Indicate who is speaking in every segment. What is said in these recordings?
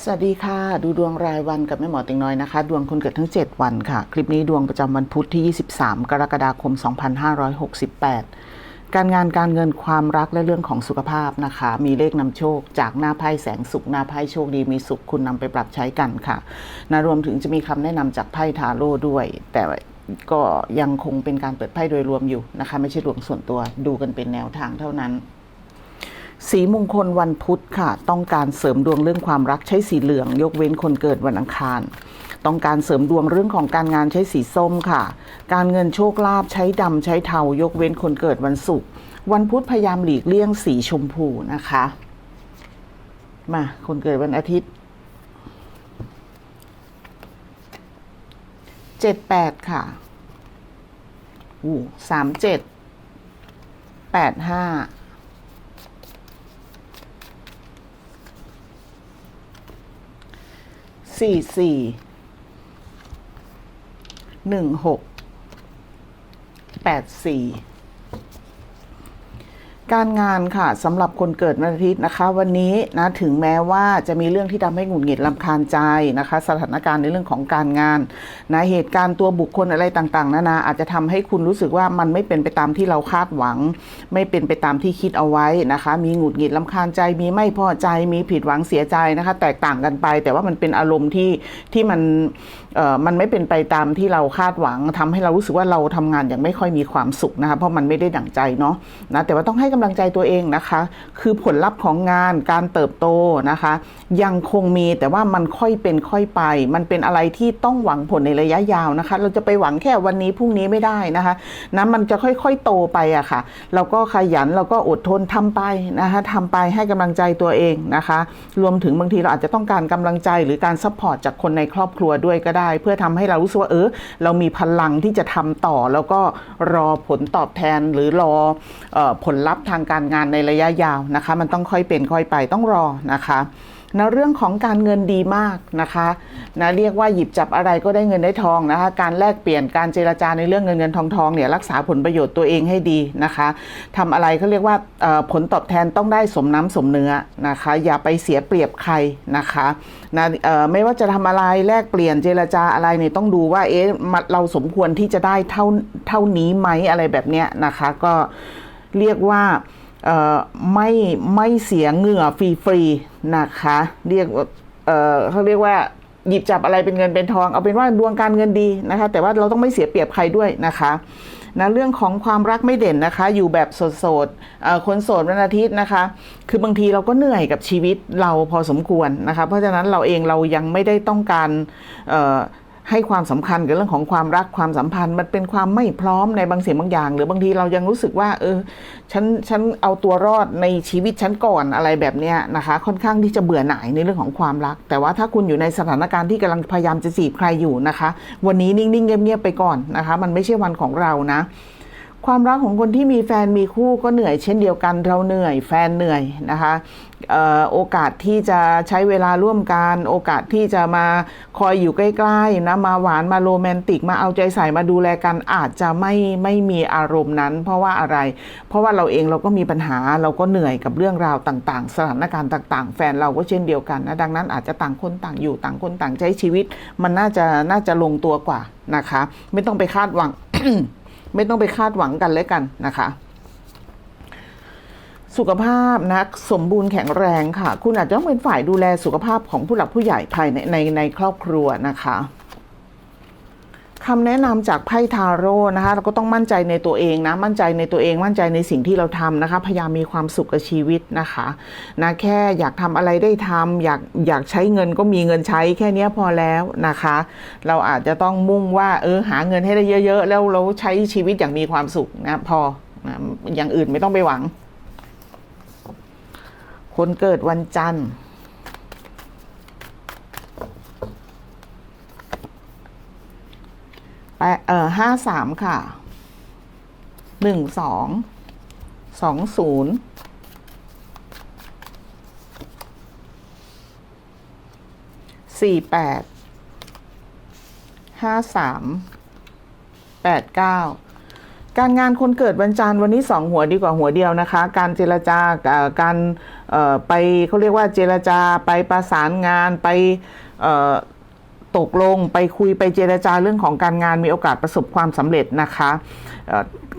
Speaker 1: สวัสดีค่ะ ดูดวงรายวันกับแม่หมอติงน้อยนะคะ ดวงคนเกิดทั้ง 7 วันค่ะ คลิปนี้ดวงประจำวันพุธที่ 23 กรกฎาคม 2568 การงานการเงินความรักและเรื่องของสุขภาพนะคะ มีเลขนำโชค จากหน้าไพ่แสงสุขหน้าไพ่โชคดีมีสุขคุณนำไปปรับใช้กันค่ะนะรวมถึงจะมีคำแนะนำจากไพ่ทาโร่ด้วย แต่ก็ยังคงเป็นการเปิดไพ่โดยรวมอยู่นะคะ ไม่ใช่ดวงส่วนตัวดูกันเป็นแนวทางเท่านั้น สีมงคลวันพุธค่ะ ต้องการเสริมดวงเรื่องความรักใช้สีเหลือง ยกเว้นคนเกิดวันอังคาร ต้องการเสริมดวงเรื่องของการงานใช้สีส้มค่ะ การเงินโชคลาภใช้ดำใช้เทา ยกเว้นคนเกิดวันศุกร์วันพุธพยายามหลีกเลี่ยงสีชมพูนะคะ มาคนเกิดวันอาทิตย์เจ็ดแปดค่ะอู้สามเจ็ดแปดห้า สี่สี่หนึ่งหกแปดสี่ การงานค่ะสำหรับคนเกิดวันอาทิตย์นะคะ วันนี้นะถึงแม้ว่าจะมีเรื่องที่ทำให้หงุดหงิดลำคาญใจนะคะ สถานการณ์ในเรื่องของการงานนะเหตุการณ์ตัวบุคคลอะไรต่างๆนานาอาจจะทำให้คุณรู้สึกว่ามันไม่เป็นไปตามที่เราคาดหวัง ไม่เป็นไปตามที่คิดเอาไว้นะคะ มีหงุดหงิดลำคาญใจ มีไม่พอใจมีผิดหวังเสียใจนะคะ แตกต่างกันไป แต่ว่ามันเป็นอารมณ์ที่ที่มันเอ่อมันไม่เป็นไปตามที่เราคาดหวังทำให้เรารู้สึกว่าเราทำงานอย่างไม่ค่อยมีความสุขนะคะเพราะมันไม่ได้ดั่งใจเนาะนะแต่ว่าต้องให้กำลังใจตัวเองนะคะ คือผลลัพธ์ของงานการเติบโตนะคะ ยังคงมีแต่ว่ามันค่อยเป็นค่อยไป มันเป็นอะไรที่ต้องหวังผลในระยะยาวนะคะ เราจะไปหวังแค่วันนี้พรุ่งนี้ไม่ได้นะคะนะมันจะค่อยๆโตไปอะค่ะเราก็ขยันเราก็อดทนทำไปนะคะทำไปให้กำลังใจตัวเองนะคะ รวมถึงบางทีเราอาจจะต้องการกำลังใจหรือการซัพพอร์ตจากคนในครอบครัวด้วยก็ได้ เพื่อทำให้เรารู้สึกว่าเออเรามีพลังที่จะทำต่อแล้วก็รอผลตอบแทนหรือรอออผลลัพธ์ทางการงานในระยะยาวนะคะ มันต้องค่อยเป็นค่อยไปต้องรอนะคะนะเรื่องของการเงินดีมากนะคะนะเรียกว่าหยิบจับอะไรก็ได้เงินได้ทองนะคะ การแลกเปลี่ยนการเจรจาในเรื่องเงินเงินทองทองเนี่ยรักษาผลประโยชน์ตัวเองให้ดีนะคะทำอะไรเขาเรียกว่าผลตอบแทนต้องได้สมน้ำสมเนื้อนะคะ อย่าไปเสียเปรียบใครนะคะนะเอ่อไม่ว่าจะทำอะไรแลกเปลี่ยนเจรจาอะไรเนี่ยต้องดูว่าเอ๊ะมันเราสมควรที่จะได้เท่าเท่านี้ไหมอะไรแบบเนี้ยนะคะ ก็ เรียกว่าไม่ไม่เสียเหงื่อฟรีๆนะคะ เรียกเเขาเรียกว่าหยิบจับอะไรเป็นเงินเป็นทอง เอาเป็นว่าดวงการเงินดีนะคะ แต่ว่าเราต้องไม่เสียเปรียบใครด้วยนะคะนะเรื่องของความรักไม่เด่นนะคะ อยู่แบบโสดๆคนโสดวันอาทิตย์นะคะ คือบางทีเราก็เหนื่อยกับชีวิตเราพอสมควรนะคะ เพราะฉะนั้นเราเองเรายังไม่ได้ต้องการ ให้ความสำคัญกับเรื่องของความรักความสัมพันธ์มันเป็นความไม่พร้อมในบางสิ่งบางอย่าง หรือบางทีเรายังรู้สึกว่า เออฉันฉันเอาตัวรอดในชีวิตฉันก่อนอะไรแบบเนี้ยนะคะ ค่อนข้างที่จะเบื่อหน่ายในเรื่องของความรัก แต่ว่าถ้าคุณอยู่ในสถานการณ์ที่กำลังพยายามจะจีบใครอยู่นะคะ วันนี้นิ่งๆเงียบๆไปก่อนนะคะ มันไม่ใช่วันของเรานะ ความรักของคนที่มีแฟนมีคู่ก็เหนื่อยเช่นเดียวกันเราเหนื่อยแฟนเหนื่อยนะคะออโอกาสที่จะใช้เวลาร่วมกัน โอกาสที่จะมาคอยอยู่ใกล้ๆนะมาหวานมาโรแมนติกมาเอาใจใส่มาดูแลกันอาจจะไม่ไม่มีอารมณ์นั้น เพราะว่าอะไร เพราะว่าเราเองเราก็มีปัญหาเราก็เหนื่อยกับเรื่องราวต่างๆ สถานการณ์ต่าง ๆ แฟนเราก็เช่นเดียวกันนะดังนั้นอาจจะต่างคนต่างอยู่ต่างคนต่างใช้ชีวิต มันน่าจะน่าจะลงตัวกว่านะคะ ไม่ต้องไปคาดหวัง ไม่ต้องไปคาดหวังกันเลยกันนะคะ สุขภาพนะสมบูรณ์แข็งแรงค่ะ คุณอาจจะต้องเป็นฝ่ายดูแลสุขภาพของผู้หลักผู้ใหญ่ภายในในในครอบครัวนะคะ คำแนะนำจากไพ่ทาโร่นะคะเราก็ต้องมั่นใจในตัวเองนะมั่นใจในตัวเองมั่นใจในสิ่งที่เราทำนะคะพยายามมีความสุขกับชีวิตนะคะนะแค่อยากทำอะไรได้ทำอยากอยากใช้เงินก็มีเงินใช้แค่เนี้พอแล้วนะคะ เราอาจจะต้องมุ่งว่าเออหาเงินให้ได้เยอะ ๆ แล้วเราใช้ชีวิตอย่างมีความสุขนะพอนะอย่างอื่นไม่ต้องไปหวัง คนเกิดวันจันทร์แปด เอ่อห้าสามค่ะหนึ่งสองสองศูนย์สี่แปดห้าสามแปดเก้าการงานคนเกิดวันจันทร์วันนี้สองหัวดีกว่าหัวเดียวนะคะ การเจรจาการการไปเขาเรียกว่าเจรจาไปประสานงานไป ตกลงไปคุยไปเจรจาเรื่องของการงานมีโอกาสประสบความสำเร็จนะคะ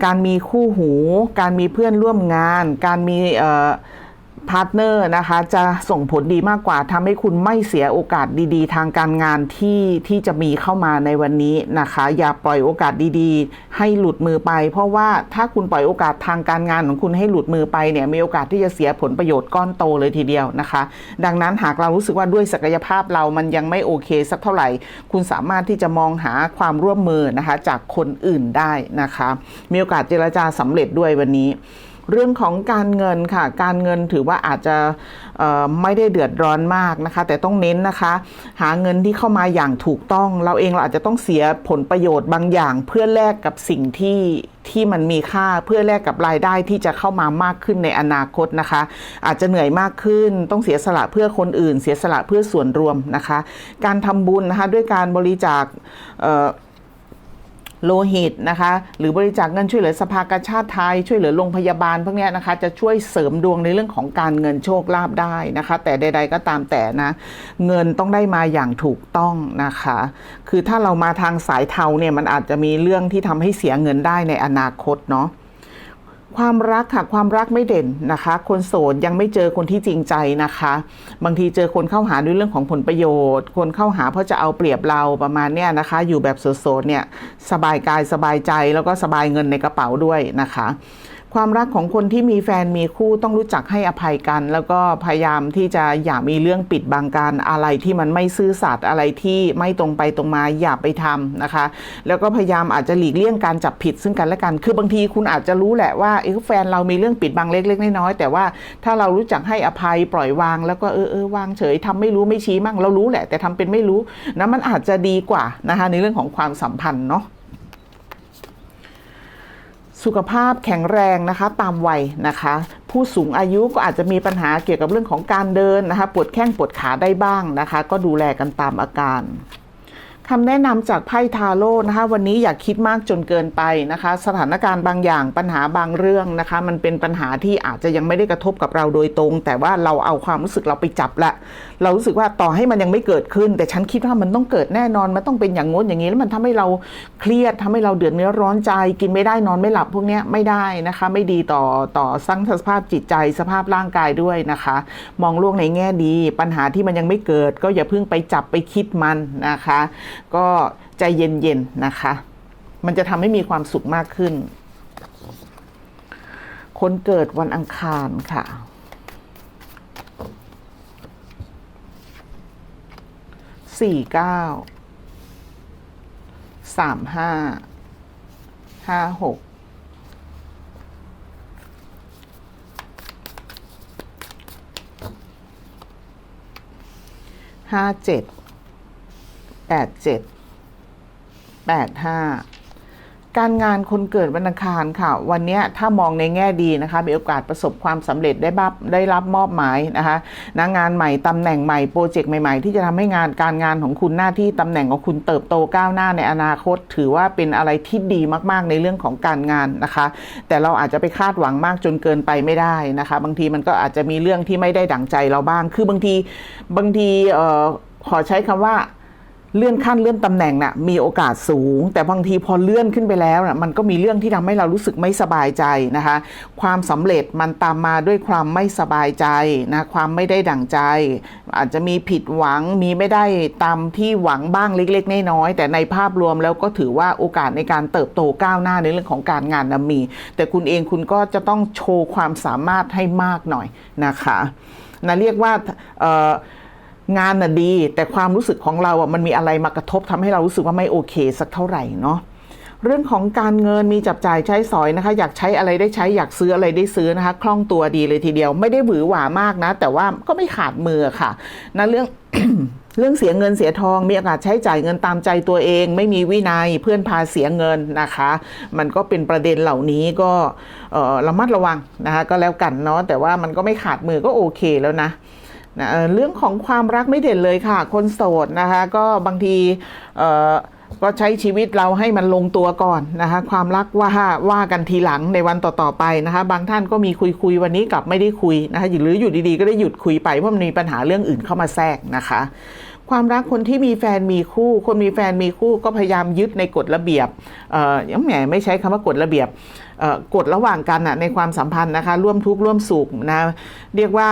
Speaker 1: การมีคู่หู การมีเพื่อนร่วมงาน การมี พาร์ทเนอร์นะคะจะส่งผลดีมากกว่าทำให้คุณไม่เสียโอกาสดีๆ ทางการงานที่ที่จะมีเข้ามาในวันนี้นะคะ อย่าปล่อยโอกาสดีๆ ให้หลุดมือไป เพราะว่าถ้าคุณปล่อยโอกาสทางการงานของคุณให้หลุดมือไปเนี่ยมีโอกาสที่จะเสียผลประโยชน์ก้อนโตเลยทีเดียวนะคะ ดังนั้นหากเรารู้สึกว่าด้วยศักยภาพเรามันยังไม่โอเคสักเท่าไหร่ คุณสามารถที่จะมองหาความร่วมมือนะคะจากคนอื่นได้นะคะ มีโอกาสเจรจาสำเร็จด้วยวันนี้ เรื่องของการเงินค่ะ การเงินถือว่าอาจจะไม่ได้เดือดร้อนมากนะคะ แต่ต้องเน้นนะคะ หาเงินที่เข้ามาอย่างถูกต้อง เราเองเราอาจจะต้องเสียผลประโยชน์บางอย่าง เพื่อแลกกับสิ่งที่ที่มันมีค่าเพื่อแลกกับรายได้ที่จะเข้ามามากขึ้นในอนาคตนะคะ อาจจะเหนื่อยมากขึ้น ต้องเสียสละเพื่อคนอื่น เสียสละเพื่อส่วนรวมนะคะ การทำบุญนะคะด้วยการบริจาค โลหิตนะคะ หรือบริจาคเงินช่วยเหลือสภากาชาติไทย ช่วยเหลือโรงพยาบาลพวกนี้นะคะ จะช่วยเสริมดวงในเรื่องของการเงินโชคลาภได้นะคะ แต่ใด ๆก็ตามแต่นะ เงินต้องได้มาอย่างถูกต้องนะคะ คือถ้าเรามาทางสายเทาเนี่ยมันอาจจะมีเรื่องที่ทำให้เสียเงินได้ในอนาคตเนาะ ความรักค่ะความรักไม่เด่นนะคะ คนโสดยังไม่เจอคนที่จริงใจนะคะ บางทีเจอคนเข้าหาด้วยเรื่องของผลประโยชน์ คนเข้าหาเพราะจะเอาเปรียบเราประมาณเนี้ยนะคะ อยู่แบบโสดๆเนี่ยสบายกายสบายใจแล้วก็สบายเงินในกระเป๋าด้วยนะคะ ความรักของคนที่มีแฟนมีคู่ต้องรู้จักให้อภัยกัน แล้วก็พยายามที่จะอย่ามีเรื่องปิดบังการอะไรที่มันไม่ซื่อสัตย์อะไรที่ไม่ตรงไปตรงมาอย่าไปทำนะคะ แล้วก็พยายามอาจจะหลีกเลี่ยงการจับผิดซึ่งกันและกัน คือบางทีคุณอาจจะรู้แหละว่าเออแฟนเรามีเรื่องปิดบังเล็กๆน้อยๆแต่ว่าถ้าเรารู้จักให้อภัยปล่อยวาง แล้วก็เออเออวางเฉยทำไม่รู้ไม่ชี้มั่งเรารู้แหละ แต่ทำเป็นไม่รู้นะมันอาจจะดีกว่านะคะในเรื่องของความสัมพันธ์เนาะ สุขภาพแข็งแรงนะคะตามวัยนะคะ ผู้สูงอายุก็อาจจะมีปัญหาเกี่ยวกับเรื่องของการเดินนะคะ ปวดแข้งปวดขาได้บ้างนะคะ ก็ดูแลกันตามอาการ คำแนะนำจากไพ่ทาโร่นะคะ วันนี้อย่าคิดมากจนเกินไปนะคะ สถานการณ์บางอย่างปัญหาบางเรื่องนะคะ มันเป็นปัญหาที่อาจจะยังไม่ได้กระทบกับเราโดยตรง แต่ว่าเราเอาความรู้สึกเราไปจับละ เรารู้สึกว่าต่อให้มันยังไม่เกิดขึ้น แต่ฉันคิดว่ามันต้องเกิดแน่นอนมันต้องเป็นอย่างงน้นอย่างนี้แล้วมันทำให้เราเครียดทำให้เราเดือดเนื้อร้อนใจ กินไม่ได้นอนไม่หลับพวกนี้ไม่ได้นะคะ ไม่ดีต่อต่อสร้างสภาพจิตใจสภาพร่างกายด้วยนะคะ มองโลกในแง่ดี ปัญหาที่มันยังไม่เกิด ก็อย่าเพิ่งไปจับไปคิดมันนะคะก็ใจเย็นๆนะคะ มันจะทำให้มีความสุขมากขึ้น คนเกิดวันอังคารค่ะสี่เก้าสามห้าห้าหกห้าเจ็ด แปดเจ็ด85 การงานคนเกิดวันอังคารค่ะ วันนี้ถ้ามองในแง่ดีนะคะ มีโอกาสประสบความสำเร็จได้รับได้รับมอบหมายนะคะนะงานใหม่ตำแหน่งใหม่โปรเจกต์ใหม่ๆ ที่จะทำให้งานการงานของคุณหน้าที่ตำแหน่งของคุณเติบโตก้าวหน้าในอนาคต ถือว่าเป็นอะไรที่ดีมากๆในเรื่องของการงานนะคะ แต่เราอาจจะไปคาดหวังมากจนเกินไปไม่ได้นะคะ บางทีมันก็อาจจะมีเรื่องที่ไม่ได้ดั่งใจเราบ้าง คือบางทีบางทีเอ่อขอใช้คำว่า เลื่อนขั้นเลื่อนตำแหน่งนะ่ะมีโอกาสสูง แต่บางทีพอเลื่อนขึ้นไปแล้วนะ่ะมันก็มีเรื่องที่ทำให้เรารู้สึกไม่สบายใจนะคะ ความสำเร็จมันตามมาด้วยความไม่สบายใจนะความไม่ได้ดั่งใจ อาจจะมีผิดหวังมีไม่ได้ตามที่หวังบ้างเล็กๆน้อยๆแต่ในภาพรวมแล้วก็ถือว่าโอกาสในการเติบโตก้าวหน้าในเรื่องของการงานนะมี แต่คุณเองคุณก็จะต้องโชว์ความสามารถให้มากหน่อยนะคะนะเรียกว่าเอ่อ งานน่ะดี แต่ความรู้สึกของเราอะมันมีอะไรมากระทบทำให้เรารู้สึกว่าไม่โอเคสักเท่าไหร่เนาะเรื่องของการเงินมีจับจ่ายใช้สอยนะคะ อยากใช้อะไรได้ใช้อยากซื้ออะไรได้ซื้อนะคะ คล่องตัวดีเลยทีเดียว ไม่ได้หวือหวามากนะ แต่ว่าก็ไม่ขาดมือค่ะนะเรื่องเรื่องเสียเงินเสียทองมีโอกาสใช้จ่ายเงินตามใจตัวเอง ไม่มีวินัยเพื่อนพาเสียเงินนะคะ มันก็เป็นประเด็นเหล่านี้ก็ระมัดระวังนะคะ ก็แล้วกันเนาะแต่ว่ามันก็ไม่ขาดมือก็โอเคแล้วนะ นะเรื่องของความรักไม่เด่นเลยค่ะ คนโสดนะคะ ก็บางทีก็ใช้ชีวิตเราให้มันลงตัวก่อนนะคะ ความรักว่าว่ากันทีหลังในวันต่อๆไปนะคะ บางท่านก็มีคุยคุยวันนี้กลับไม่ได้คุยนะคะหรืออยู่ดีๆ ก็ได้หยุดคุยไปเพราะมันมีปัญหาเรื่องอื่นเข้ามาแทรกนะคะ ความรักคนที่มีแฟนมีคู่ คนมีแฟนมีคู่ก็พยายามยึดในกฎระเบียบเอ่อยังแหมไม่ใช้คำว่ากฎระเบียบกฎระหว่างกันในความสัมพันธ์นะคะร่วมทุกข์ร่วมสุขนะเรียกว่า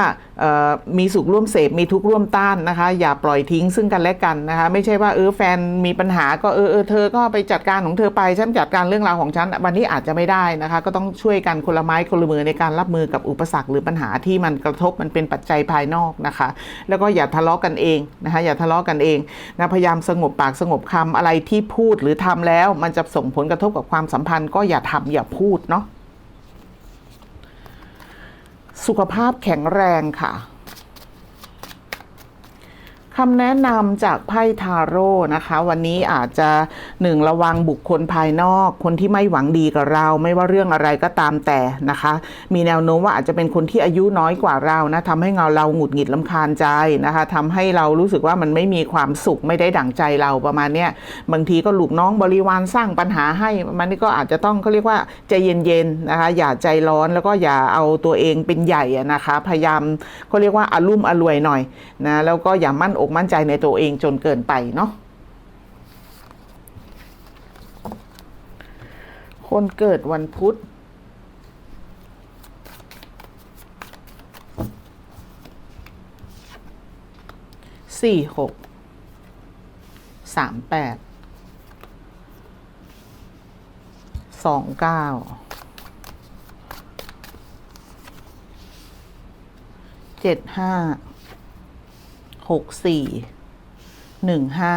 Speaker 1: มีสุขร่วมเสพมีทุกข์ร่วมต้านนะคะ อย่าปล่อยทิ้งซึ่งกันและกันนะคะ ไม่ใช่ว่าเออแฟนมีปัญหาก็เออเออเธอก็ไปจัดการของเธอไปฉันจัดการเรื่องราวของฉันวันนี้อาจจะไม่ได้นะคะ ก็ต้องช่วยกันคนละไม้คนละมือในการรับมือกับอุปสรรคหรือปัญหาที่มันกระทบมันเป็นปัจจัยภายนอกนะคะ แล้วก็อย่าทะเลาะกันเองนะคะอย่าทะเลาะกันเองนะพยายามสงบปากสงบคำอะไรที่พูดหรือทำแล้ว มันจะส่งผลกระทบกับความสัมพันธ์ ก็อย่าทำอย่าพูดเนาะสุขภาพแข็งแรงค่ะ คำแนะนำจากไพ่ทาโร่นะคะ วันนี้อาจจะหนึ่งระวังบุคคลภายนอก คนที่ไม่หวังดีกับเรา ไม่ว่าเรื่องอะไรก็ตามแต่นะคะ มีแนวโน้มว่าอาจจะเป็นคนที่อายุน้อยกว่าเรานะทำให้เราเราหงุดหงิดลำคาญใจนะคะทำให้เรารู้สึกว่ามันไม่มีความสุขไม่ได้ดั่งใจเราประมาณเนี้ยบางทีก็ลูกน้องบริวารสร้างปัญหาให้มันนี่ก็อาจจะต้องเขาเรียกว่าใจเย็นๆนะคะ อย่าใจร้อนแล้วก็อย่าเอาตัวเองเป็นใหญ่นะคะ พยายามเขาเรียกว่าอารุ่มอรวยหน่อยนะแล้วก็อย่ามั่นอกมั่นใจในตัวเองจนเกินไปเนาะคนเกิดวันพุธสี่หกสามแปดสองเก้าเจ็ดห้า หกสี่หนึ่งห้า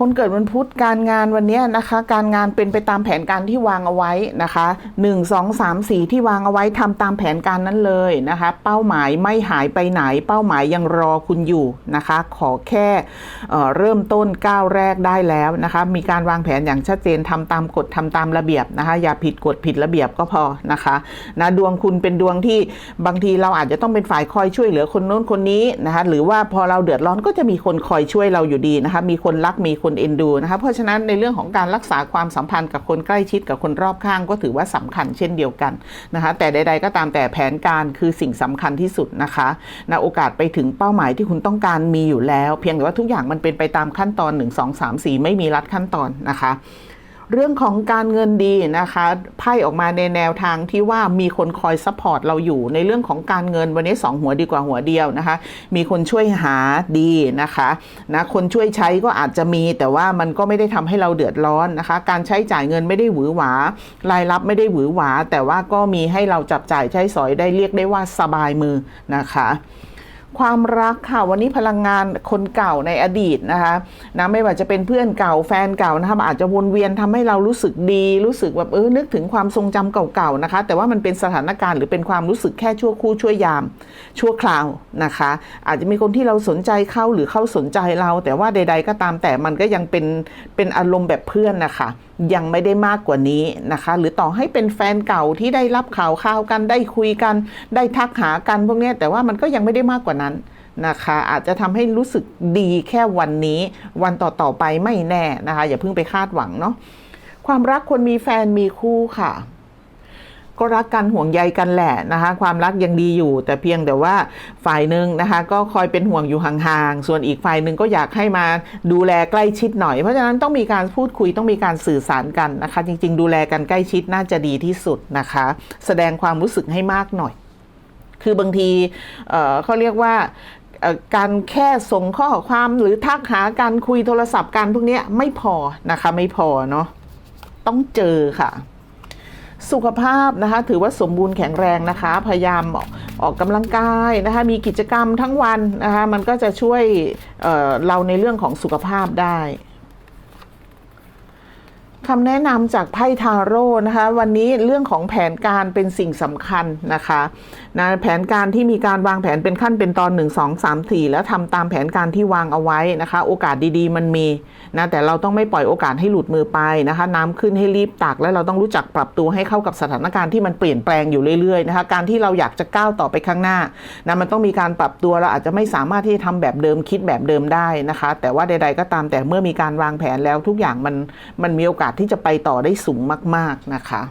Speaker 1: คนเกิดวันพุธการงานวันนี้นะคะ การงานเป็นไปตามแผนการที่วางเอาไว้นะคะหนึ่งสองสามสี่ที่วางเอาไว้ทำตามแผนการนั้นเลยนะคะ เป้าหมายไม่หายไปไหน เป้าหมายยังรอคุณอยู่นะคะ ขอแค่เอ่เริ่มต้นก้าวแรกได้แล้วนะคะ มีการวางแผนอย่างชัดเจนทำตามกฎทำตามระเบียบนะคะ อย่าผิดกฎผิดระเบียบก็พอนะคะนะดวงคุณเป็นดวงที่บางทีเราอาจจะต้องเป็นฝ่ายคอยช่วยเหลือคนโน้นคนนี้นะคะ หรือว่าพอเราเดือดร้อนก็จะมีคนคอยช่วยเราอยู่ดีนะคะ มีคนรักมีคนเอ็นดูนะคะเพราะฉะนั้นในเรื่องของการรักษาความสัมพันธ์กับคนใกล้ชิดกับคนรอบข้างก็ถือว่าสำคัญเช่นเดียวกันนะคะแต่ใด ๆ ก็ตามแต่แผนการคือสิ่งสำคัญที่สุดนะคะนะโอกาสไปถึงเป้าหมายที่คุณต้องการมีอยู่แล้ว เพียงแต่ว่าทุกอย่างมันเป็นไปตามขั้นตอน 1 2 3 4 ไม่มีรัดขั้นตอนนะคะ เรื่องของการเงินดีนะคะไพ่ออกมาในแนวทางที่ว่ามีคนคอยซัพพอร์ตเราอยู่ในเรื่องของการเงินวันนี้สองหัวดีกว่าหัวเดียวนะคะ มีคนช่วยหาดีนะคะนะคนช่วยใช้ก็อาจจะมี แต่ว่ามันก็ไม่ได้ทำให้เราเดือดร้อนนะคะ การใช้จ่ายเงินไม่ได้หวือหวารายรับไม่ได้หวือหวา แต่ว่าก็มีให้เราจับจ่ายใช้สอยได้เรียกได้ว่าสบายมือนะคะ ความรักค่ะวันนี้พลังงานคนเก่าในอดีตนะคะนะไม่ว่าจะเป็นเพื่อนเก่าแฟนเก่านะคะอาจจะวนเวียนทำให้เรารู้สึกดี รู้สึกแบบเออนึกถึงความทรงจำเก่าๆนะคะ แต่ว่ามันเป็นสถานการณ์หรือเป็นความรู้สึกแค่ชั่วครู่ชั่วยาม ชั่วคราวนะคะ อาจจะมีคนที่เราสนใจเข้าหรือเข้าสนใจเรา แต่ว่าใด ๆ ก็ตามแต่มันก็ยังเป็นเป็นอารมณ์แบบเพื่อนนะคะยังไม่ได้มากกว่านี้นะคะ หรือต่อให้เป็นแฟนเก่าที่ได้รับข่าวข่าวกันได้คุยกัน ได้ทักหากันพวกนี้แต่ว่ามันก็ยังไม่ได้มากกว่านั้นนะคะอาจจะทำให้รู้สึกดีแค่วันนี้วันต่อๆไปไม่แน่นะคะ อย่าเพิ่งไปคาดหวังเนาะความรักคนมีแฟนมีคู่ค่ะ ก็รักกันห่วงใยกันแหละนะคะ ความรักยังดีอยู่ แต่เพียงแต่ว่าฝ่ายหนึ่งนะคะ ก็คอยเป็นห่วงอยู่ห่างๆส่วนอีกฝ่ายหนึ่งก็อยากให้มาดูแลใกล้ชิดหน่อย เพราะฉะนั้นต้องมีการพูดคุยต้องมีการสื่อสารกันนะคะ จริง ๆ ดูแลกันใกล้ชิดน่าจะดีที่สุดนะคะ แสดงความรู้สึกให้มากหน่อย คือบางทีเขาเรียกว่าการแค่ส่งข้อความหรือทักหาการคุยโทรศัพท์กันพวกนี้ไม่พอนะคะไม่พอเนาะต้องเจอค่ะ สุขภาพนะคะ ถือว่าสมบูรณ์แข็งแรงนะคะ พยายามออกออกกำลังกายนะคะ มีกิจกรรมทั้งวันนะคะ มันก็จะช่วยเเราในเรื่องของสุขภาพได้คำแนะนำจากไพ่ทาโร่นะคะ วันนี้เรื่องของแผนการเป็นสิ่งสำคัญนะคะนะแผนการที่มีการวางแผนเป็นขั้นเป็นตอน 1 2 3 4 แล้วทำตามแผนการที่วางเอาไว้นะคะ โอกาสดีๆ มันมีนะแต่เราต้องไม่ปล่อยโอกาสให้หลุดมือไปนะคะ น้ำขึ้นให้รีบตัก และเราต้องรู้จักปรับตัวให้เข้ากับสถานการณ์ที่มันเปลี่ยนแปลงอยู่เรื่อยๆนะคะการที่เราอยากจะก้าวต่อไปข้างหน้านะมันต้องมีการปรับตัวเราอาจจะไม่สามารถที่จะทำแบบเดิมคิดแบบเดิมได้นะคะ แต่ว่าใด ๆ ก็ตามแต่เมื่อมีการวางแผนแล้วทุกอย่างมันมันมีโอกาสที่จะไปต่อได้สูงมาก ๆนะคะ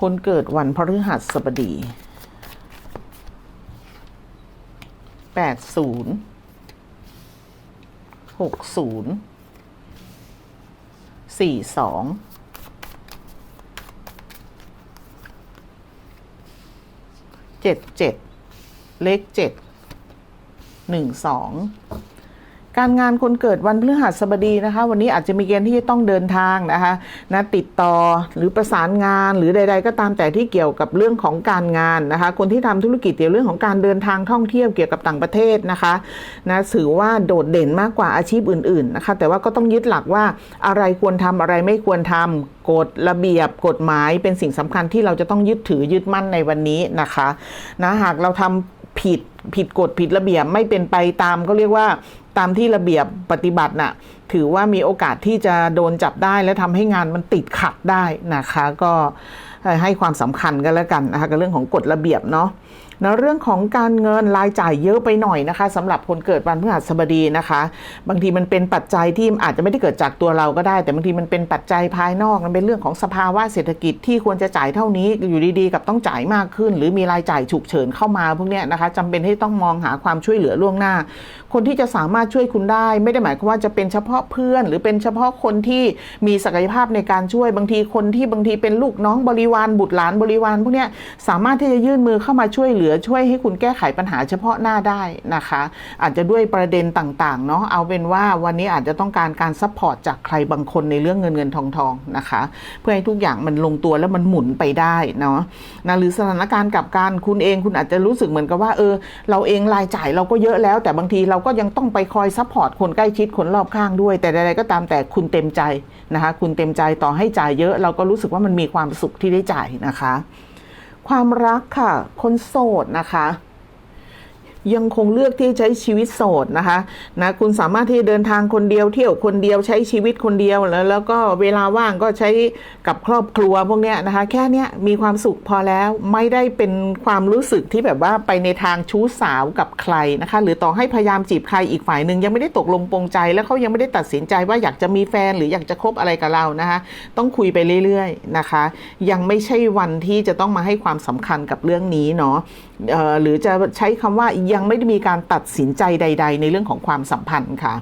Speaker 1: คนเกิดวันพฤหัสบดี แปดศูนย์หกศูนย์สี่สองเจ็ดเจ็ดเลขเจ็ดหนึ่งสอง การงานคนเกิดวันพฤหัสบดีนะคะ วันนี้อาจจะมีเกณฑ์ที่จะต้องเดินทางนะคะนะติดต่อหรือประสานงานหรือใด ๆ ก็ตามแต่ที่เกี่ยวกับเรื่องของการงานนะคะ คนที่ทำธุรกิจเกี่ยวเรื่องของการเดินทางท่องเที่ยวเกี่ยวกับต่างประเทศนะคะนะถือว่าโดดเด่นมากกว่าอาชีพอื่น ๆนะคะ แต่ว่าก็ต้องยึดหลักว่าอะไรควรทำอะไรไม่ควรทำกฎระเบียบกฎหมายเป็นสิ่งสำคัญที่เราจะต้องยึดถือยึดมั่นในวันนี้นะคะนะหากเราทำผิดผิดกฎผิดระเบียบไม่เป็นไปตามก็เรียกว่า ตามที่ระเบียบปฏิบัติน่ะถือว่ามีโอกาสที่จะโดนจับได้ และทำให้งานมันติดขัดได้นะคะ ก็ให้ความสำคัญกันแล้วกันนะคะกับเรื่องของกฎระเบียบเนาะ นะเรื่องของการเงินรายจ่ายเยอะไปหน่อยนะคะสำหรับคนเกิดวันพฤหัสบดีนะคะ บางทีมันเป็นปัจจัยที่อาจจะไม่ได้เกิดจากตัวเราก็ได้ แต่บางทีมันเป็นปัจจัยภายนอกมันเป็นเรื่องของสภาวะเศรษฐกิจที่ควรจะจ่ายเท่านี้อยู่ดีๆ กับต้องจ่ายมากขึ้น หรือมีรายจ่ายฉุกเฉินเข้ามาพวกเนี้ยนะคะจำเป็นที่ต้องมองหาความช่วยเหลือล่วงหน้า คนที่จะสามารถช่วยคุณได้ ไม่ได้หมายความว่าจะเป็นเฉพาะเพื่อน หรือเป็นเฉพาะคนที่มีศักยภาพในการช่วยบางทีคนที่บางทีเป็นลูกน้องบริวารบุตรหลานบริวารพวกเนี้ยสามารถที่จะยื่นมือเข้ามาช่วยเหลือช่วยให้คุณแก้ไขปัญหาเฉพาะหน้าได้นะคะ อาจจะด้วยประเด็นต่างๆเนาะเอาเป็นว่าวันนี้อาจจะต้องการการซัพพอร์ตจากใครบางคนในเรื่องเงินเงินทองทองนะคะ เพื่อให้ทุกอย่างมันลงตัวแล้วมันหมุนไปได้เนาะนะหรือสถานการณ์กับการคุณเองคุณอาจจะรู้สึกเหมือนกับว่าเออ เราเองรายจ่ายเราก็เยอะแล้ว แต่บางทีเราก็ยังต้องไปคอยซัพพอร์ตคนใกล้ชิดคนรอบข้างด้วย แต่ใดๆก็ตามแต่คุณเต็มใจนะคะ คุณเต็มใจต่อให้จ่ายเยอะ เราก็รู้สึกว่ามันมีความสุขที่ได้จ่ายนะคะ ความรักค่ะ คนโสดนะคะ ยังคงเลือกที่ใช้ชีวิตโสดนะคะนะคุณสามารถที่เดินทางคนเดียวเที่ยวคนเดียวใช้ชีวิตคนเดียวแล้วแล้วก็เวลาว่างก็ใช้กับครอบครัวพวกเนี้ยนะคะ แค่เนี้ยมีความสุขพอแล้วไม่ได้เป็นความรู้สึกที่แบบว่าไปในทางชู้สาวกับใครนะคะ หรือต่อให้พยายามจีบใครอีกฝ่ายหนึ่งยังไม่ได้ตกลงปรงใจ แล้วเขายังไม่ได้ตัดสินใจว่าอยากจะมีแฟนหรืออยากจะคบอะไรกับเรานะคะ ต้องคุยไปเรื่อยๆนะคะ ยังไม่ใช่วันที่จะต้องมาให้ความสำคัญกับเรื่องนี้เนาะหรือจะใช้คำว่ายังไม่ได้มีการตัดสินใจใด ๆ ในเรื่องของความสัมพันธ์ค่ะ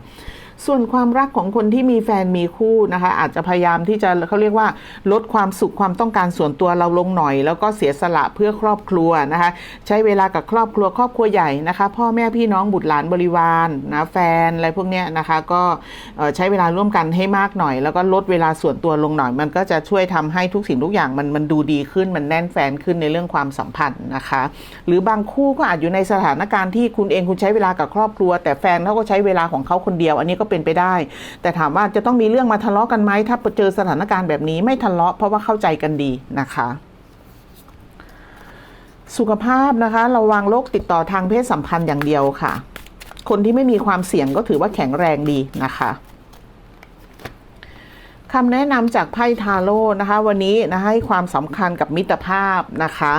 Speaker 1: ส่วนความรักของคนที่มีแฟนมีคู่นะคะ อาจจะพยายามที่จะเขาเรียกว่า ลดความสุขความต้องการส่วนตัวเราลงหน่อย แล้วก็เสียสละเพื่อครอบครัวนะคะ ใช้เวลากับครอบครัวครอบครัวใหญ่นะคะ พ่อแม่พี่น้องบุตรหลานบริวารนะแฟนอะไรพวกเนี้ยนะคะ ก็ใช้เวลาร่วมกันให้มากหน่อย แล้วก็ลดเวลาส่วนตัวลงหน่อย มันก็จะช่วยทำให้ทุกสิ่งทุกอย่างมันมันดูดีขึ้นมันแน่นแฟนขึ้นในเรื่องความสัมพันธ์นะคะ หรือบางคู่ก็อาจอยู่ในสถานการณ์ที่คุณเองคุณใช้เวลากับครอบครัว แต่แฟนเขาก็ใช้เวลาของเขาคนเดียว อันนี้ก็เป็นไปได้ แต่ถามว่าจะต้องมีเรื่องมาทะเลาะกันไหมถ้าเจอสถานการณ์แบบนี้ไม่ทะเลาะเพราะว่าเข้าใจกันดีนะคะสุขภาพนะคะระวังโรคติดต่อทางเพศสัมพันธ์อย่างเดียวค่ะ คนที่ไม่มีความเสี่ยงก็ถือว่าแข็งแรงดีนะคะคำแนะนำจากไพ่ทาโร่นะคะ วันนี้นะให้ความสำคัญกับมิตรภาพนะคะ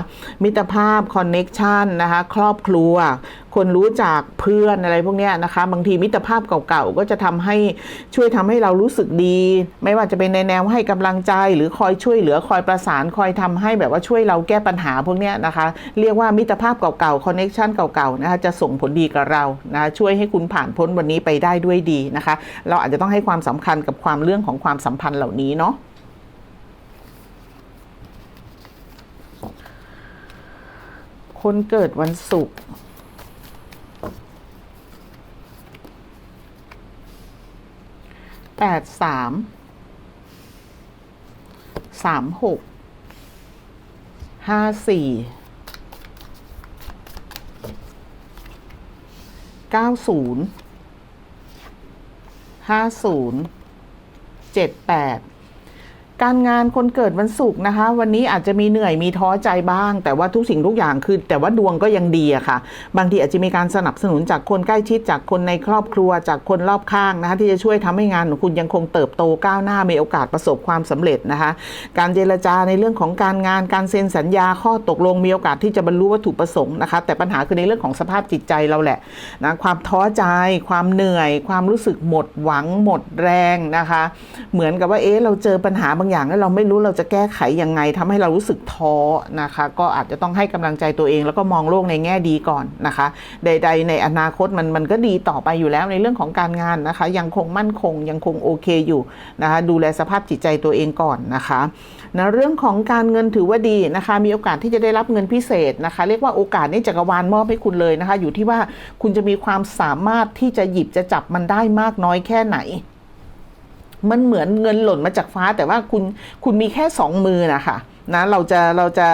Speaker 1: มิตรภาพคอนเน็กชันนะคะ ครอบครัว คนรู้จักเพื่อนอะไรพวกนี้นะคะ บางทีมิตรภาพเก่าๆก็จะทำให้ช่วยทำให้เรารู้สึกดี ไม่ว่าจะเป็นในแนวให้กำลังใจหรือคอยช่วยเหลือคอยประสานคอยทำให้แบบว่าช่วยเราแก้ปัญหาพวกนี้นะคะ เรียกว่ามิตรภาพเก่าๆคอนเน็กชันเก่าๆนะคะจะส่งผลดีกับเรานะะช่วยให้คุณผ่านพ้นวันนี้ไปได้ด้วยดีนะคะ เราอาจจะต้องให้ความสำคัญกับความเรื่องของความสัมพันธ์เหล่านี้เนาะคนเกิดวันศุกร์ แปดสามสามหกห้าสี่เก้าศูนย์ห้าศูนย์เจ็ดแปด การงานคนเกิดวันศุกร์นะคะ วันนี้อาจจะมีเหนื่อยมีท้อใจบ้าง แต่ว่าทุกสิ่งทุกอย่างคือ แต่ว่าดวงก็ยังดีอะค่ะ บางทีอาจจะมีการสนับสนุนจากคนใกล้ชิดจากคนในครอบครัวจากคนรอบข้างนะคะที่จะช่วยทำให้งานของคุณยังคงเติบโตก้าวหน้ามีโอกาสประสบความสำเร็จนะคะ การเจรจาในเรื่องของการงานการเซ็นสัญญาข้อตกลงมีโอกาสที่จะบรรลุวัตถุประสงค์นะคะ แต่ปัญหาคือในเรื่องของสภาพจิตใจเราแหละนะความท้อใจความเหนื่อย ความรู้สึกหมดหวังหมดแรงนะคะ เหมือนกับว่าเอ๊ะเราเจอปัญหาบางอย่างแล้วเราไม่รู้เราจะแก้ไขยังไงทำให้เรารู้สึกท้อนะคะ ก็อาจจะต้องให้กำลังใจตัวเอง แล้วก็มองโลกในแง่ดีก่อนนะคะ ใด ๆ ในอนาคตมันมันก็ดีต่อไปอยู่แล้วในเรื่องของการงานนะคะ ยังคงมั่นคงยังคงโอเคอยู่นะคะ ดูแลสภาพจิตใจตัวเองก่อนนะคะนะเรื่องของการเงินถือว่าดีนะคะ มีโอกาสที่จะได้รับเงินพิเศษนะคะ เรียกว่าโอกาสนี้จักรวาลมอบให้คุณเลยนะคะ อยู่ที่ว่าคุณจะมีความสามารถที่จะหยิบจะจับมันได้มากน้อยแค่ไหน มันเหมือนเงินหล่นมาจากฟ้า แต่ว่าคุณคุณมีแค่สองมือนะคะนะเราจะเราจะ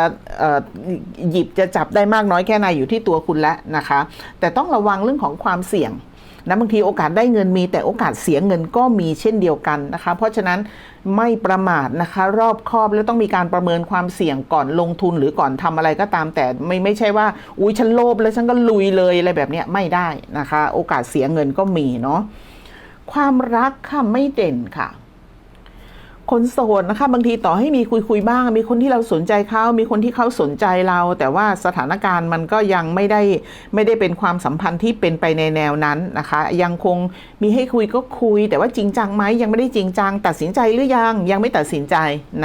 Speaker 1: หยิบจะจับได้มากน้อยแค่ไหนอยู่ที่ตัวคุณแล้วนะคะ แต่ต้องระวังเรื่องของความเสี่ยงนะบางทีโอกาสได้เงินมี แต่โอกาสเสียเงินก็มีเช่นเดียวกันนะคะ เพราะฉะนั้นไม่ประมาทนะคะ รอบคอบแล้วต้องมีการประเมินความเสี่ยงก่อนลงทุนหรือก่อนทำอะไรก็ตาม แต่ไม่ไม่ใช่ว่าอุ้ยฉันโลภแล้วฉันก็ลุยเลยอะไรแบบนี้ไม่ได้นะคะ โอกาสเสียเงินก็มีเนาะ ความรักค่ะไม่เด่นค่ะ คนโสดนะคะ บางทีต่อให้มีคุยคุยบ้าง มีคนที่เราสนใจเขา มีคนที่เขาสนใจเรา แต่ว่าสถานการณ์มันก็ยังไม่ได้ไม่ได้เป็นความสัมพันธ์ที่เป็นไปในแนวนั้นนะคะ ยังคงมีให้คุยก็คุย แต่ว่าจริงจังไหมยังไม่ได้จริงจัง ตัดสินใจหรือยังยังไม่ตัดสินใจ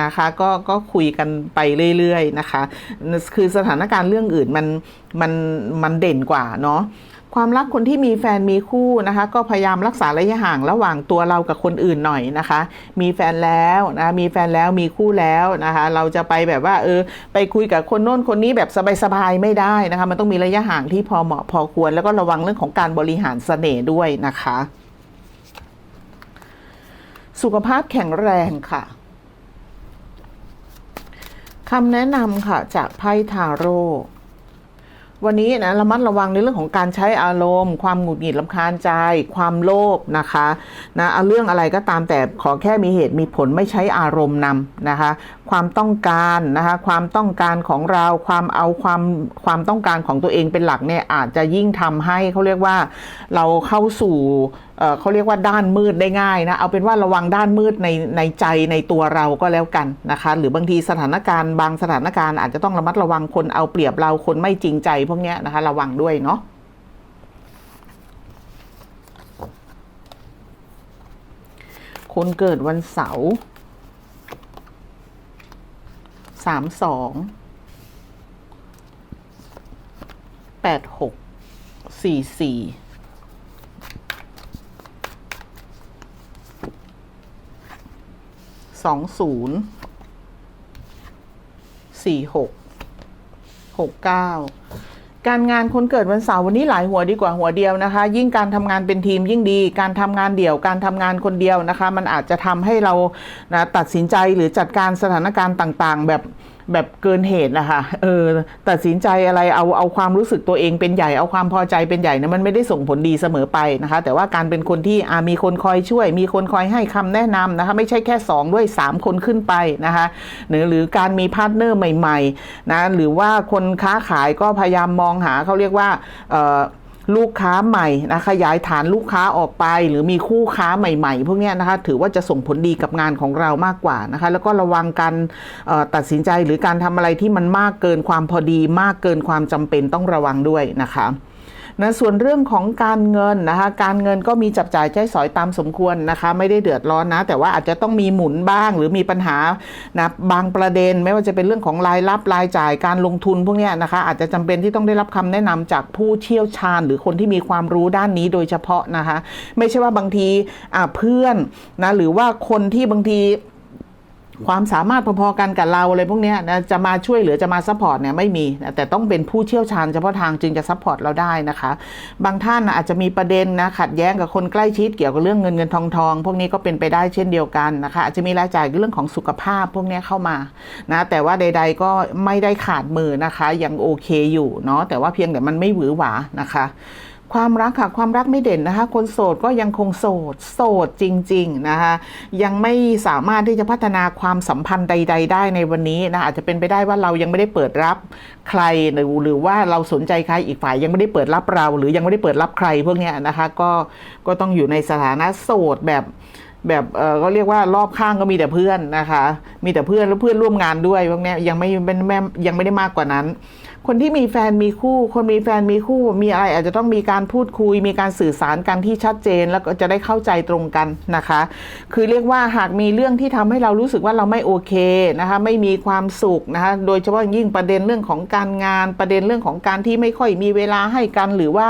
Speaker 1: นะคะ ก็ก็คุยกันไปเรื่อยๆนะคะ คือสถานการณ์เรื่องอื่นมันมันมันเด่นกว่าเนาะ ความรักคนที่มีแฟนมีคู่นะคะ ก็พยายามรักษาระยะห่างระหว่างตัวเรากับคนอื่นหน่อยนะคะ มีแฟนแล้วนะมีแฟนแล้วมีคู่แล้วนะคะ เราจะไปแบบว่าเออไปคุยกับคนโน้นคนนี้แบบสบายๆไม่ได้นะคะ มันต้องมีระยะห่างที่พอเหมาะพอควร แล้วก็ระวังเรื่องของการบริหารเสน่ห์ด้วยนะคะ สุขภาพแข็งแรงค่ะคำแนะนำค่ะจากไพ่ทาโร่ วันนี้นะระมัดระวังในเรื่องของการใช้อารมณ์ ความหงุดหงิดลำคาญใจ ความโลภนะคะนะเอาเรื่องอะไรก็ตามแต่ขอแค่มีเหตุมีผลไม่ใช้อารมณ์นำนะคะความต้องการนะคะความต้องการของเราความเอาความความต้องการของตัวเองเป็นหลักเนี่ยอาจจะยิ่งทำให้เขาเรียกว่าเราเข้าสู่เขาเรียกว่าด้านมืดได้ง่ายนะเอาเป็นว่าระวังด้านมืดในในใจในตัวเราก็แล้วกันนะคะ หรือบางทีสถานการณ์บางสถานการณ์อาจจะต้องระมัดระวังคนเอาเปรียบเราคนไม่จริงใจพวกนี้นะคะระวังด้วยเนาะคนเกิดวันเสาร์ สามสองแปดหกสี่สี่สองศูนย์สี่หกหกเก้า การงานคนเกิดวันเสาร์วันนี้หลายหัวดีกว่าหัวเดียวนะคะ ยิ่งการทำงานเป็นทีมยิ่งดี การทำงานเดี่ยวการทำงานคนเดียวนะคะ มันอาจจะทำให้เรานะตัดสินใจหรือจัดการสถานการณ์ต่าง ๆ แบบ แบบเกินเหตุนะคะเออตัดสินใจอะไรเอาเอาความรู้สึกตัวเองเป็นใหญ่เอาความพอใจเป็นใหญ่เนะมันไม่ได้ส่งผลดีเสมอไปนะคะ แต่ว่าการเป็นคนที่อมีคนคอยช่วย มีคนคอยให้คำแนะนำนะคะ ไม่ใช่แค่ 2 ด้วย 3 คนขึ้นไปนะคะหรือหรือการมีพาร์ทเนอร์ใหม่ๆนะหรือว่าคนค้าขายก็พยายามมองหาเขาเรียกว่าเออ ลูกค้าใหม่นะขยายฐานลูกค้าออกไป หรือมีคู่ค้าใหม่ๆ พวกนี้นะคะถือว่าจะส่งผลดีกับงานของเรามากกว่านะคะแล้วก็ระวังการตัดสินใจหรือการทำอะไรที่มันมากเกินความพอดี มากเกินความจำเป็นต้องระวังด้วยนะคะ นะส่วนเรื่องของการเงินนะคะการเงินก็มีจับจ่ายใช้สอยตามสมควรนะคะไม่ได้เดือดร้อนนะ แต่ว่าอาจจะต้องมีหมุนบ้างหรือมีปัญหานะบางประเด็นไม่ว่าจะเป็นเรื่องของรายรับรายจ่ายการลงทุนพวกนี้นะคะอาจจะจำเป็นที่ต้องได้รับคำแนะนำจากผู้เชี่ยวชาญ หรือคนที่มีความรู้ด้านนี้โดยเฉพาะนะคะ ไม่ใช่ว่าบางทีอ่าเพื่อนนะหรือว่าคนที่บางที ความสามารถพอๆกันกับเราอะไรพวกนี้นะจะมาช่วยเหลือจะมาซัพพอร์ตเนี่ยไม่มีนะแต่ต้องเป็นผู้เชี่ยวชาญเฉพาะทางจึงจะซัพพอร์ตเราได้นะคะ บางท่านอาจจะมีประเด็นนะขัดแย้งกับคนใกล้ชิดเกี่ยวกับเรื่องเงินเงินทองทองพวกนี้ก็เป็นไปได้เช่นเดียวกันนะคะอาจจะมีรายจ่ายเรื่องของสุขภาพพวกนี้เข้ามานะแต่ว่าใด ๆ ก็ไม่ได้ขาดมือนะคะยังโอเคอยู่เนาะแต่ว่าเพียงแต่มันไม่หวือหวานะคะ ความรักค่ะความรักไม่เด่นนะคะ คนโสดก็ยังคงโสด โสดจริง ๆ นะคะ ยังไม่สามารถที่จะพัฒนาความสัมพันธ์ใด ๆ ได้ในวันนี้นะอาจจะเป็นไปได้ว่าเรายังไม่ได้เปิดรับใครหรือหรือว่าเราสนใจใครอีกฝ่ายยังไม่ได้เปิดรับเรา หรือยังไม่ได้เปิดรับใครพวกนี้นะคะก็ก็ต้องอยู่ในสถานะโสดแบบแบบเออก็เรียกว่ารอบข้างก็มีแต่เพื่อนนะคะ มีแต่เพื่อนแล้วเพื่อนร่วมงานด้วยพวกนี้ยยังไม่เป็นแม่ยังไม่ได้มากกว่านั้น คนที่มีแฟนมีคู่ คนมีแฟนมีคู่มีอะไรอาจจะต้องมีการพูดคุย มีการสื่อสารกันที่ชัดเจนแล้วก็จะได้เข้าใจตรงกันนะคะ คือเรียกว่าหากมีเรื่องที่ทำให้เรารู้สึกว่าเราไม่โอเคนะคะไม่มีความสุขนะคะโดยเฉพาะยิ่งประเด็นเรื่องของการงานประเด็นเรื่องของการที่ไม่ค่อยมีเวลาให้กัน หรือว่า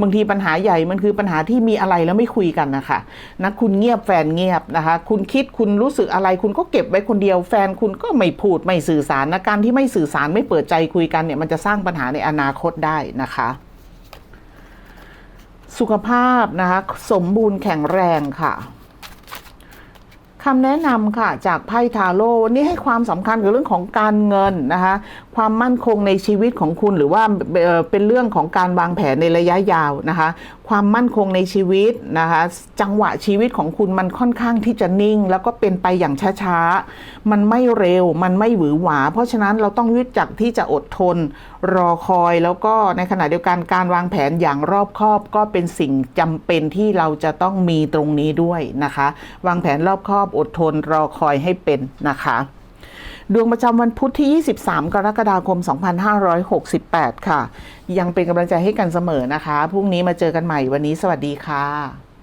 Speaker 1: บางทีปัญหาใหญ่มันคือปัญหาที่มีอะไรแล้วไม่คุยกันนะคะนะคุณเงียบแฟนเงียบนะคะคุณคิดคุณรู้สึกอะไร คุณก็เก็บไว้คนเดียวแฟนคุณก็ไม่พูดไม่สื่อสารนะการที่ไม่สื่อสารไม่เปิดใจคุยกันเนี่ยมันจะจะสร้างปัญหาในอนาคตได้นะคะ สุขภาพนะคะ สมบูรณ์แข็งแรงค่ะคำแนะนำค่ะจากไพ่ทาโร่วันนี้ให้ความสำคัญกับเรื่องของการเงินนะคะความมั่นคงในชีวิตของคุณหรือว่าเป็นเรื่องของการวางแผนในระยะยาวนะคะความมั่นคงในชีวิตนะคะจังหวะชีวิตของคุณมันค่อนข้างที่จะนิ่ง แล้วก็เป็นไปอย่างช้าๆ มันไม่เร็วมันไม่หวือหวา เพราะฉะนั้นเราต้องยึดจักที่จะอดทน รอคอยแล้วก็ในขณะเดียวกันการวางแผนอย่างรอบคอบ ก็เป็นสิ่งจำเป็นที่เราจะต้องมีตรงนี้ด้วยนะคะ วางแผนรอบคอบอดทนรอคอยให้เป็นนะคะ ดวงประจำวันพุธที่ 23 กรกฎาคม 2568 ค่ะ ยังเป็นกำลังใจให้กันเสมอนะคะ พรุ่งนี้มาเจอกันใหม่วันนี้สวัสดีค่ะ